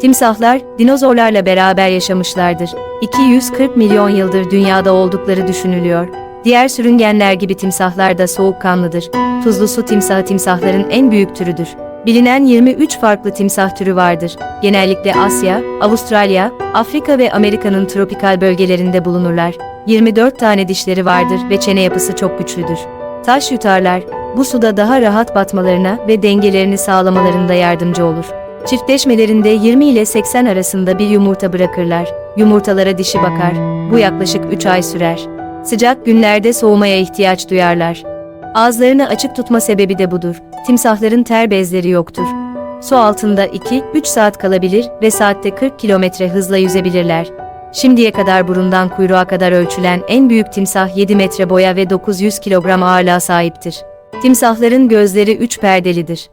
Timsahlar, dinozorlarla beraber yaşamışlardır. 240 milyon yıldır dünyada oldukları düşünülüyor. Diğer sürüngenler gibi timsahlar da soğukkanlıdır. Tuzlu su timsahı timsahların en büyük türüdür. Bilinen 23 farklı timsah türü vardır. Genellikle Asya, Avustralya, Afrika ve Amerika'nın tropikal bölgelerinde bulunurlar. 24 tane dişleri vardır ve çene yapısı çok güçlüdür. Taş yutarlar, bu suda daha rahat batmalarına ve dengelerini sağlamalarında yardımcı olur. Çiftleşmelerinde 20 ile 80 arasında bir yumurta bırakırlar. Yumurtalara dişi bakar. Bu yaklaşık 3 ay sürer. Sıcak günlerde soğumaya ihtiyaç duyarlar. Ağızlarını açık tutma sebebi de budur. Timsahların ter bezleri yoktur. Su altında 2-3 saat kalabilir ve saatte 40 kilometre hızla yüzebilirler. Şimdiye kadar burundan kuyruğa kadar ölçülen en büyük timsah 7 metre boya ve 900 kilogram ağırlığa sahiptir. Timsahların gözleri üç perdelidir.